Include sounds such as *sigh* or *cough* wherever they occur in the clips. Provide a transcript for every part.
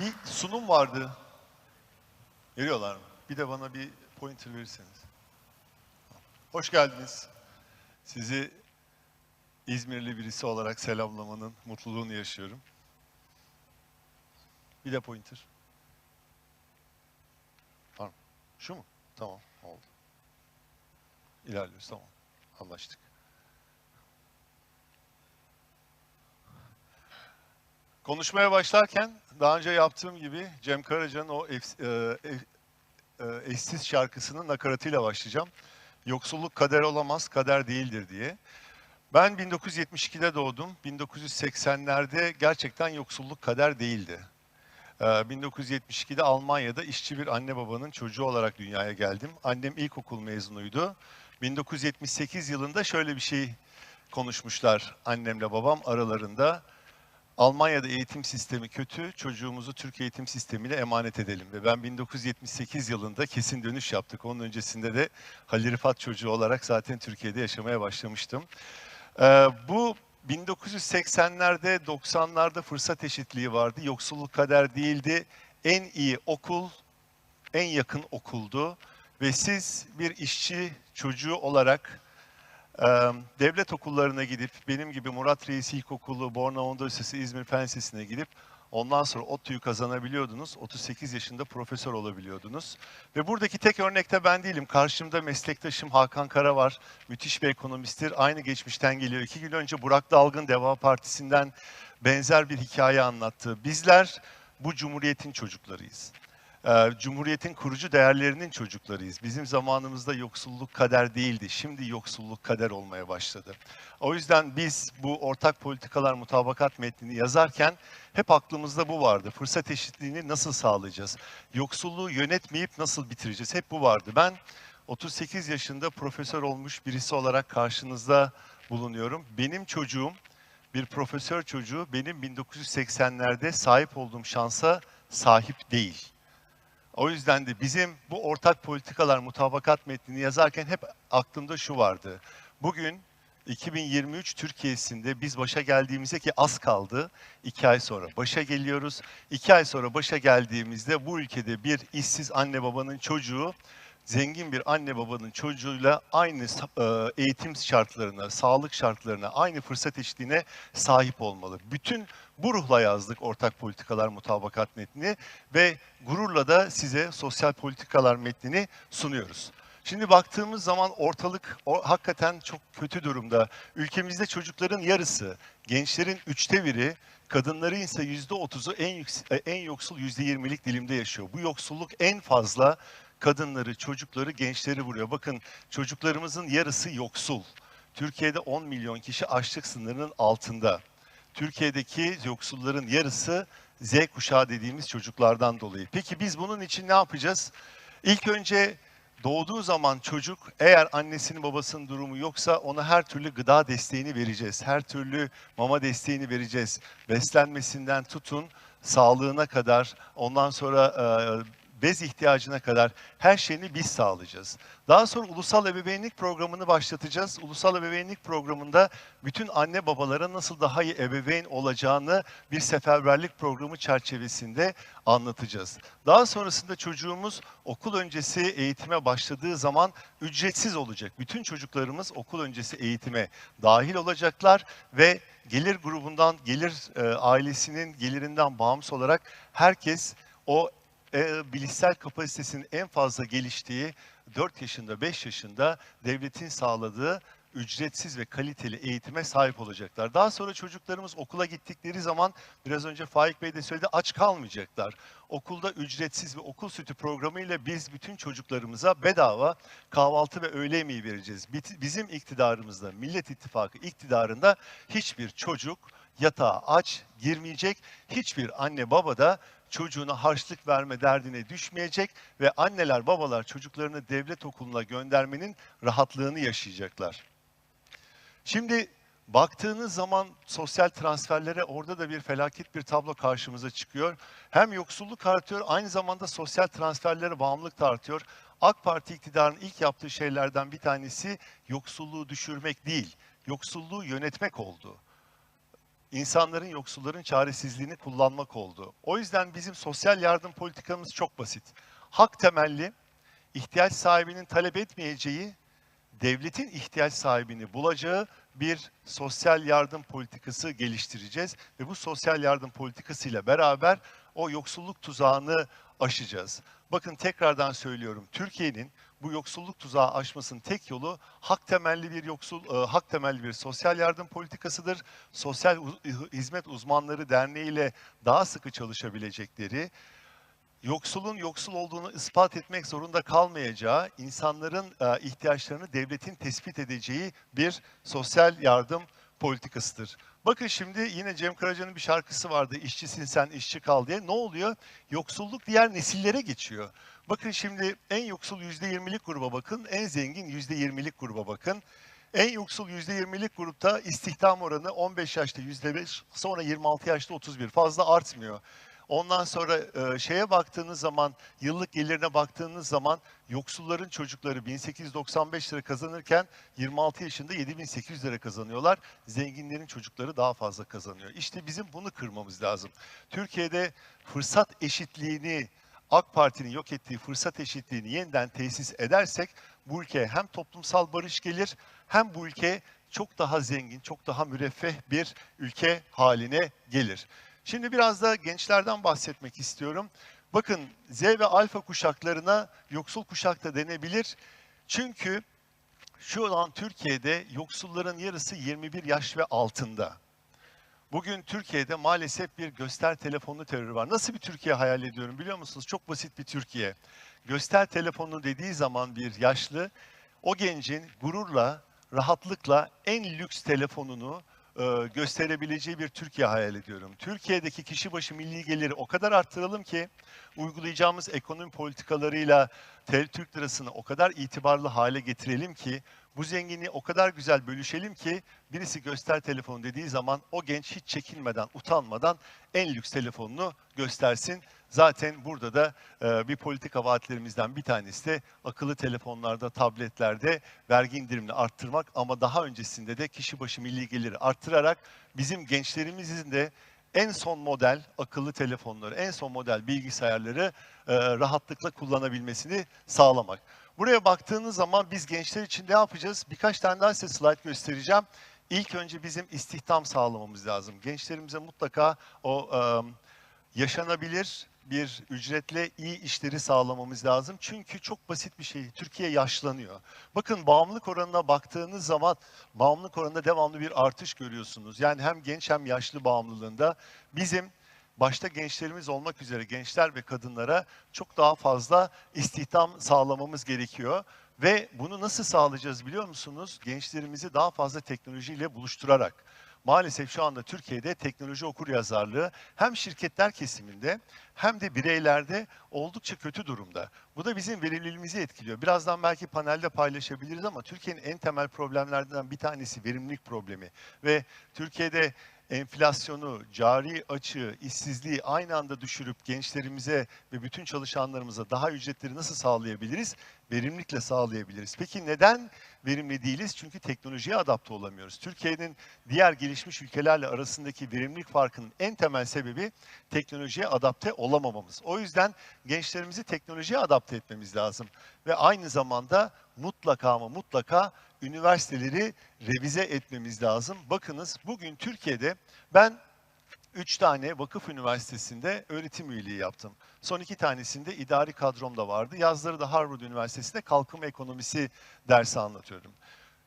Bir sunum vardı. Veriyorlar mı? Bir de bana bir pointer verirseniz. Hoş geldiniz. Sizi İzmirli birisi olarak selamlamanın mutluluğunu yaşıyorum. Bir de pointer. Var? Şu mu? Tamam, oldu. İlerliyoruz, tamam. Anlaştık. Konuşmaya başlarken daha önce yaptığım gibi Cem Karaca'nın o ef- e, e- e, eşsiz şarkısının nakaratıyla başlayacağım. Yoksulluk kader olamaz, kader değildir diye. Ben 1972'de doğdum. 1980'lerde gerçekten yoksulluk kader değildi. Ee, 1972'de Almanya'da işçi bir anne babanın çocuğu olarak dünyaya geldim. Annem ilkokul mezunuydu. 1978 yılında şöyle bir şey konuşmuşlar annemle babam aralarında. Almanya'da eğitim sistemi kötü, çocuğumuzu Türk eğitim sistemine emanet edelim. Ve ben 1978 yılında kesin dönüş yaptık. Onun öncesinde de Halil Rıfat çocuğu olarak zaten Türkiye'de yaşamaya başlamıştım. Ee, bu 1980'lerde, 90'larda fırsat eşitliği vardı. Yoksulluk kader değildi. En iyi okul, en yakın okuldu. Ve siz bir işçi çocuğu olarak devlet okullarına gidip, benim gibi Murat Reis İlkokulu, Bornova Lisesi, İzmir Fen Lisesi'ne gidip ondan sonra ODTÜ'yü kazanabiliyordunuz. 38 yaşında profesör olabiliyordunuz. Ve buradaki tek örnekte ben değilim. Karşımda meslektaşım Hakan Kara var. Müthiş bir ekonomisttir. Aynı geçmişten geliyor. İki gün önce Burak Dalgın Deva Partisi'nden benzer bir hikaye anlattı. Bizler bu cumhuriyetin çocuklarıyız. Ee, Cumhuriyetin kurucu değerlerinin çocuklarıyız. Bizim zamanımızda yoksulluk kader değildi. Şimdi yoksulluk kader olmaya başladı. O yüzden biz bu ortak politikalar mutabakat metnini yazarken hep aklımızda bu vardı. Fırsat eşitliğini nasıl sağlayacağız? Yoksulluğu yönetmeyip nasıl bitireceğiz? Hep bu vardı. Ben 38 yaşında profesör olmuş birisi olarak karşınızda bulunuyorum. Benim çocuğum bir profesör çocuğu benim 1980'lerde sahip olduğum şansa sahip değil. O yüzden de bizim bu ortak politikalar mutabakat metnini yazarken hep aklımda şu vardı. Bugün 2023 Türkiye'sinde biz başa geldiğimizde ki az kaldı. iki ay sonra başa geliyoruz. İki ay sonra başa geldiğimizde bu ülkede bir işsiz anne babanın çocuğu zengin bir anne babanın çocuğuyla aynı e, eğitim şartlarına, sağlık şartlarına, aynı fırsat eşitliğine sahip olmalı. Bütün bu ruhla yazdık ortak politikalar mutabakat metnini ve gururla da size sosyal politikalar metnini sunuyoruz. Şimdi baktığımız zaman ortalık o, hakikaten çok kötü durumda. Ülkemizde çocukların yarısı, gençlerin üçte biri, kadınların ise yüzde otuzu en, en yoksul yüzde yirmilik dilimde yaşıyor. Bu yoksulluk en fazla kadınları, çocukları, gençleri vuruyor. Bakın çocuklarımızın yarısı yoksul. Türkiye'de 10 milyon kişi açlık sınırının altında. Türkiye'deki yoksulların yarısı Z kuşağı dediğimiz çocuklardan dolayı. Peki biz bunun için ne yapacağız? İlk önce doğduğu zaman çocuk eğer annesinin babasının durumu yoksa ona her türlü gıda desteğini vereceğiz. Her türlü mama desteğini vereceğiz. Beslenmesinden tutun sağlığına kadar ondan sonra bez ihtiyacına kadar her şeyini biz sağlayacağız. Daha sonra ulusal ebeveynlik programını başlatacağız. Ulusal ebeveynlik programında bütün anne babalara nasıl daha iyi ebeveyn olacağını bir seferberlik programı çerçevesinde anlatacağız. Daha sonrasında çocuğumuz okul öncesi eğitime başladığı zaman ücretsiz olacak. Bütün çocuklarımız okul öncesi eğitime dahil olacaklar ve gelir grubundan, gelir e, ailesinin gelirinden bağımsız olarak herkes o e, bilişsel kapasitesinin en fazla geliştiği 4 yaşında, 5 yaşında devletin sağladığı ücretsiz ve kaliteli eğitime sahip olacaklar. Daha sonra çocuklarımız okula gittikleri zaman biraz önce Faik Bey de söyledi aç kalmayacaklar. Okulda ücretsiz ve okul sütü programıyla biz bütün çocuklarımıza bedava kahvaltı ve öğle yemeği vereceğiz. Bizim iktidarımızda, Millet İttifakı iktidarında hiçbir çocuk yatağa aç girmeyecek. Hiçbir anne baba da çocuğuna harçlık verme derdine düşmeyecek ve anneler babalar çocuklarını devlet okuluna göndermenin rahatlığını yaşayacaklar. Şimdi baktığınız zaman sosyal transferlere orada da bir felaket bir tablo karşımıza çıkıyor. Hem yoksulluk artıyor aynı zamanda sosyal transferlere bağımlılık da artıyor. AK Parti iktidarının ilk yaptığı şeylerden bir tanesi yoksulluğu düşürmek değil, yoksulluğu yönetmek oldu. İnsanların, yoksulların çaresizliğini kullanmak oldu. O yüzden bizim sosyal yardım politikamız çok basit. Hak temelli, ihtiyaç sahibinin talep etmeyeceği, devletin ihtiyaç sahibini bulacağı bir sosyal yardım politikası geliştireceğiz ve bu sosyal yardım politikasıyla beraber o yoksulluk tuzağını aşacağız. Bakın tekrardan söylüyorum. Türkiye'nin bu yoksulluk tuzağı aşmasının tek yolu hak temelli bir yoksul e, hak temelli bir sosyal yardım politikasıdır. Sosyal Hizmet Uzmanları Derneği ile daha sıkı çalışabilecekleri, yoksulun yoksul olduğunu ispat etmek zorunda kalmayacağı, insanların e, ihtiyaçlarını devletin tespit edeceği bir sosyal yardım politikasıdır. Bakın şimdi yine Cem Karaca'nın bir şarkısı vardı. İşçisin sen işçi kal diye. Ne oluyor? Yoksulluk diğer nesillere geçiyor. Bakın şimdi en yoksul %20'lik gruba bakın, en zengin %20'lik gruba bakın. En yoksul %20'lik grupta istihdam oranı 15 yaşta %5, sonra 26 yaşta 31. Fazla artmıyor. Ondan sonra e, şeye baktığınız zaman, yıllık gelirine baktığınız zaman yoksulların çocukları 1895 lira kazanırken 26 yaşında 7800 lira kazanıyorlar. Zenginlerin çocukları daha fazla kazanıyor. İşte bizim bunu kırmamız lazım. Türkiye'de fırsat eşitliğini AK Parti'nin yok ettiği fırsat eşitliğini yeniden tesis edersek bu ülkeye hem toplumsal barış gelir hem bu ülke çok daha zengin, çok daha müreffeh bir ülke haline gelir. Şimdi biraz da gençlerden bahsetmek istiyorum. Bakın Z ve alfa kuşaklarına yoksul kuşak da denebilir. Çünkü şu an Türkiye'de yoksulların yarısı 21 yaş ve altında. Bugün Türkiye'de maalesef bir göster telefonlu terörü var. Nasıl bir Türkiye hayal ediyorum biliyor musunuz? Çok basit bir Türkiye. Göster telefonunu dediği zaman bir yaşlı o gencin gururla, rahatlıkla en lüks telefonunu gösterebileceği bir Türkiye hayal ediyorum. Türkiye'deki kişi başı milli geliri o kadar arttıralım ki uygulayacağımız ekonomi politikalarıyla tel Türk lirasını o kadar itibarlı hale getirelim ki bu zenginliği o kadar güzel bölüşelim ki birisi göster telefonu dediği zaman o genç hiç çekinmeden, utanmadan en lüks telefonunu göstersin. Zaten burada da e, bir politika vaatlerimizden bir tanesi de akıllı telefonlarda, tabletlerde vergi indirimini arttırmak ama daha öncesinde de kişi başı milli geliri arttırarak bizim gençlerimizin de en son model akıllı telefonları, en son model bilgisayarları e, rahatlıkla kullanabilmesini sağlamak. Buraya baktığınız zaman biz gençler için ne yapacağız? Birkaç tane daha size slide göstereceğim. İlk önce bizim istihdam sağlamamız lazım. Gençlerimize mutlaka o yaşanabilir bir ücretle iyi işleri sağlamamız lazım. Çünkü çok basit bir şey. Türkiye yaşlanıyor. Bakın bağımlılık oranına baktığınız zaman bağımlılık oranında devamlı bir artış görüyorsunuz. Yani hem genç hem yaşlı bağımlılığında bizim başta gençlerimiz olmak üzere gençler ve kadınlara çok daha fazla istihdam sağlamamız gerekiyor. Ve bunu nasıl sağlayacağız biliyor musunuz? Gençlerimizi daha fazla teknolojiyle buluşturarak. Maalesef şu anda Türkiye'de teknoloji okuryazarlığı hem şirketler kesiminde hem de bireylerde oldukça kötü durumda. Bu da bizim verimliliğimizi etkiliyor. Birazdan belki panelde paylaşabiliriz ama Türkiye'nin en temel problemlerden bir tanesi verimlilik problemi. Ve Türkiye'de enflasyonu, cari açığı, işsizliği aynı anda düşürüp gençlerimize ve bütün çalışanlarımıza daha ücretleri nasıl sağlayabiliriz? Verimlilikle sağlayabiliriz. Peki neden verimli değiliz? Çünkü teknolojiye adapte olamıyoruz. Türkiye'nin diğer gelişmiş ülkelerle arasındaki verimlilik farkının en temel sebebi teknolojiye adapte olamamamız. O yüzden gençlerimizi teknolojiye adapte etmemiz lazım. Ve aynı zamanda mutlaka ama mutlaka üniversiteleri revize etmemiz lazım. Bakınız bugün Türkiye'de ben 3 tane vakıf üniversitesinde öğretim üyeliği yaptım. Son iki tanesinde idari kadromda vardı. Yazları da Harvard Üniversitesi'nde kalkınma ekonomisi dersi anlatıyordum.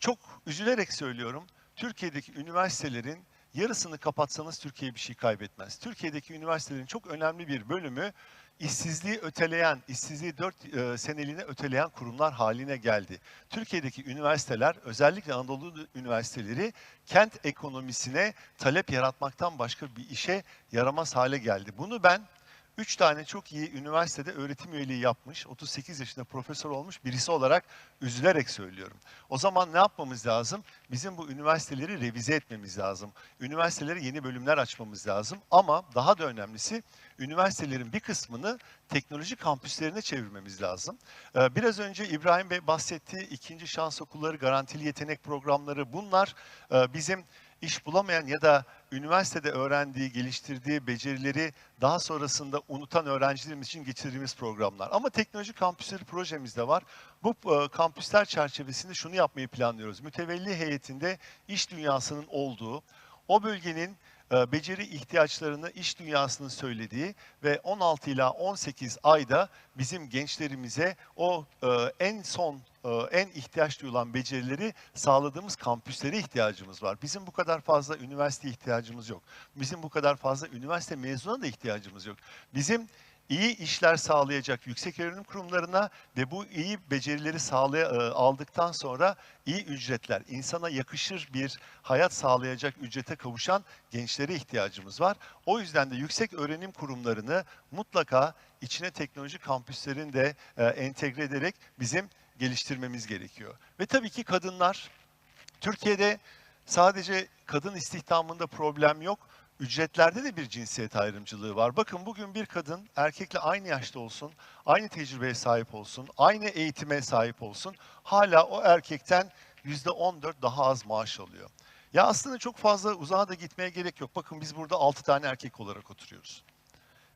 Çok üzülerek söylüyorum, Türkiye'deki üniversitelerin yarısını kapatsanız Türkiye bir şey kaybetmez. Türkiye'deki üniversitelerin çok önemli bir bölümü işsizliği öteleyen, işsizliği 4 e, seneliğine öteleyen kurumlar haline geldi. Türkiye'deki üniversiteler, özellikle Anadolu üniversiteleri kent ekonomisine talep yaratmaktan başka bir işe yaramaz hale geldi. Bunu ben 3 tane çok iyi üniversitede öğretim üyeliği yapmış, 38 yaşında profesör olmuş birisi olarak üzülerek söylüyorum. O zaman ne yapmamız lazım? Bizim bu üniversiteleri revize etmemiz lazım. Üniversitelere yeni bölümler açmamız lazım. Ama daha da önemlisi üniversitelerin bir kısmını teknoloji kampüslerine çevirmemiz lazım. Ee, Biraz önce İbrahim Bey bahsetti. ikinci şans okulları, garantili yetenek programları bunlar e, bizim iş bulamayan ya da üniversitede öğrendiği, geliştirdiği becerileri daha sonrasında unutan öğrencilerimiz için geçirdiğimiz programlar. Ama teknoloji kampüsleri projemiz de var. Bu e, kampüsler çerçevesinde şunu yapmayı planlıyoruz. Mütevelli heyetinde iş dünyasının olduğu, o bölgenin beceri ihtiyaçlarını iş dünyasının söylediği ve 16 ila 18 ayda bizim gençlerimize o e, en son e, en ihtiyaç duyulan becerileri sağladığımız kampüslere ihtiyacımız var. Bizim bu kadar fazla üniversite ihtiyacımız yok. Bizim bu kadar fazla üniversite mezuna da ihtiyacımız yok. Bizim iyi işler sağlayacak yüksek öğrenim kurumlarına ve bu iyi becerileri sağlay e, aldıktan sonra iyi ücretler, insana yakışır bir hayat sağlayacak ücrete kavuşan gençlere ihtiyacımız var. O yüzden de yüksek öğrenim kurumlarını mutlaka içine teknoloji kampüslerini de e, entegre ederek bizim geliştirmemiz gerekiyor. Ve tabii ki kadınlar. Türkiye'de sadece kadın istihdamında problem yok. Ücretlerde de bir cinsiyet ayrımcılığı var. Bakın bugün bir kadın erkekle aynı yaşta olsun, aynı tecrübeye sahip olsun, aynı eğitime sahip olsun. Hala o erkekten %14 daha az maaş alıyor. Ya aslında çok fazla uzağa da gitmeye gerek yok. Bakın biz burada 6 tane erkek olarak oturuyoruz.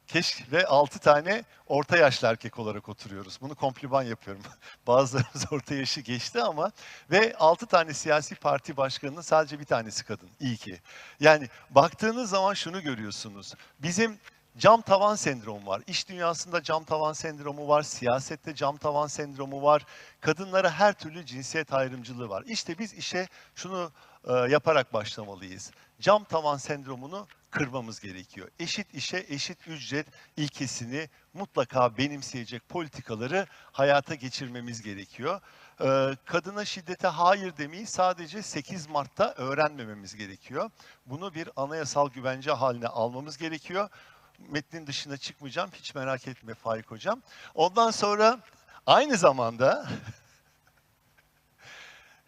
Keşke ve 6 tane orta yaşlı erkek olarak oturuyoruz. Bunu kompliman yapıyorum. *laughs* Bazılarımız orta yaşı geçti ama ve 6 tane siyasi parti başkanının sadece bir tanesi kadın. İyi ki. Yani baktığınız zaman şunu görüyorsunuz. Bizim cam tavan sendromu var. İş dünyasında cam tavan sendromu var. Siyasette cam tavan sendromu var. Kadınlara her türlü cinsiyet ayrımcılığı var. İşte biz işe şunu e, yaparak başlamalıyız. Cam tavan sendromunu kırmamız gerekiyor. Eşit işe eşit ücret ilkesini mutlaka benimseyecek politikaları hayata geçirmemiz gerekiyor. Ee, kadına şiddete hayır demeyi sadece 8 Mart'ta öğrenmememiz gerekiyor. Bunu bir anayasal güvence haline almamız gerekiyor. Metnin dışına çıkmayacağım hiç merak etme Faik Hocam. Ondan sonra aynı zamanda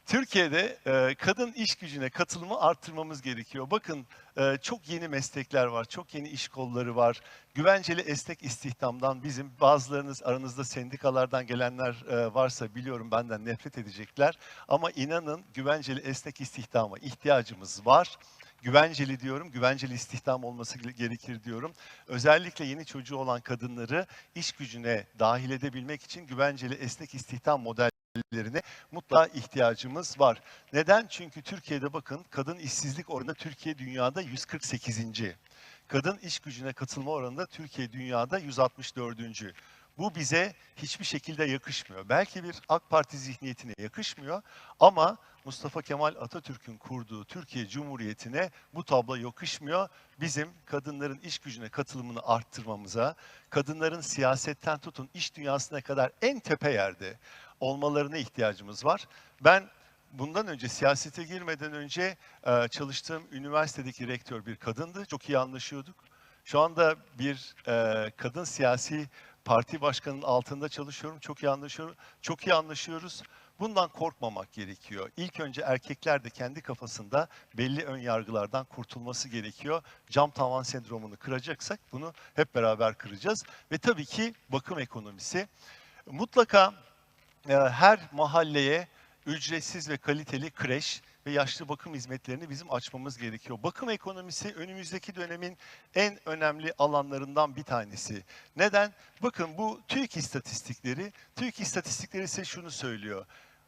Türkiye'de e, kadın iş gücüne katılımı arttırmamız gerekiyor. Bakın e, çok yeni meslekler var, çok yeni iş kolları var. Güvenceli esnek istihdamdan bizim bazılarınız aranızda sendikalardan gelenler e, varsa biliyorum benden nefret edecekler. Ama inanın güvenceli esnek istihdama ihtiyacımız var. Güvenceli diyorum, güvenceli istihdam olması gerekir diyorum. Özellikle yeni çocuğu olan kadınları iş gücüne dahil edebilmek için güvenceli esnek istihdam model modellerine mutlaka ihtiyacımız var. Neden? Çünkü Türkiye'de bakın kadın işsizlik oranında Türkiye dünyada 148. Kadın iş gücüne katılma oranında Türkiye dünyada 164. Bu bize hiçbir şekilde yakışmıyor. Belki bir AK Parti zihniyetine yakışmıyor ama Mustafa Kemal Atatürk'ün kurduğu Türkiye Cumhuriyeti'ne bu tablo yakışmıyor. Bizim kadınların iş gücüne katılımını arttırmamıza, kadınların siyasetten tutun iş dünyasına kadar en tepe yerde olmalarına ihtiyacımız var. Ben bundan önce siyasete girmeden önce e, çalıştığım üniversitedeki rektör bir kadındı. Çok iyi anlaşıyorduk. Şu anda bir e, kadın siyasi parti başkanının altında çalışıyorum. Çok iyi anlaşıyorum. Çok iyi anlaşıyoruz. Bundan korkmamak gerekiyor. İlk önce erkekler de kendi kafasında belli ön yargılardan kurtulması gerekiyor. Cam tavan sendromunu kıracaksak bunu hep beraber kıracağız. Ve tabii ki bakım ekonomisi. Mutlaka her mahalleye ücretsiz ve kaliteli kreş ve yaşlı bakım hizmetlerini bizim açmamız gerekiyor. Bakım ekonomisi önümüzdeki dönemin en önemli alanlarından bir tanesi. Neden? Bakın bu TÜİK istatistikleri, TÜİK istatistikleri ise şunu söylüyor.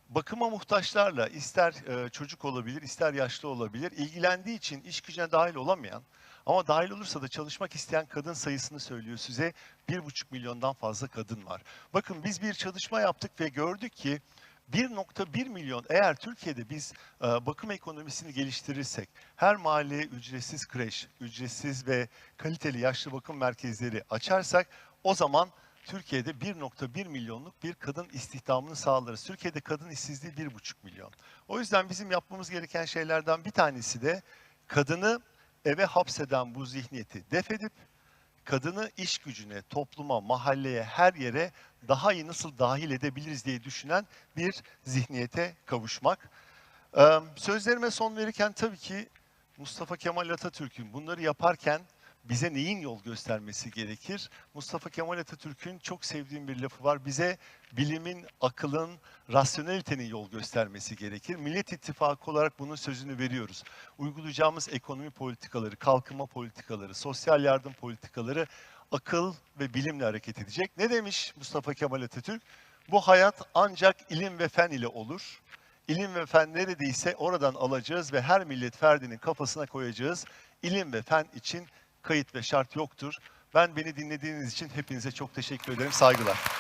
Bakıma muhtaçlarla ister e, çocuk olabilir, ister yaşlı olabilir, ilgilendiği için iş gücüne dahil olamayan ama dahil olursa da çalışmak isteyen kadın sayısını söylüyor size. Bir buçuk milyondan fazla kadın var. Bakın biz bir çalışma yaptık ve gördük ki 1.1 milyon eğer Türkiye'de biz e, bakım ekonomisini geliştirirsek, her mahalleye ücretsiz kreş, ücretsiz ve kaliteli yaşlı bakım merkezleri açarsak o zaman Türkiye'de 1.1 milyonluk bir kadın istihdamını sağlarız. Türkiye'de kadın işsizliği 1.5 milyon. O yüzden bizim yapmamız gereken şeylerden bir tanesi de kadını eve hapseden bu zihniyeti def edip kadını iş gücüne, topluma, mahalleye, her yere daha iyi nasıl dahil edebiliriz diye düşünen bir zihniyete kavuşmak. Sözlerime son verirken tabii ki Mustafa Kemal Atatürk'ün bunları yaparken bize neyin yol göstermesi gerekir? Mustafa Kemal Atatürk'ün çok sevdiğim bir lafı var. Bize bilimin, akılın, rasyonelitenin yol göstermesi gerekir. Millet İttifakı olarak bunun sözünü veriyoruz. Uygulayacağımız ekonomi politikaları, kalkınma politikaları, sosyal yardım politikaları akıl ve bilimle hareket edecek. Ne demiş Mustafa Kemal Atatürk? Bu hayat ancak ilim ve fen ile olur. İlim ve fen neredeyse oradan alacağız ve her millet ferdinin kafasına koyacağız. İlim ve fen için kayıt ve şart yoktur. Ben beni dinlediğiniz için hepinize çok teşekkür ederim. Saygılar.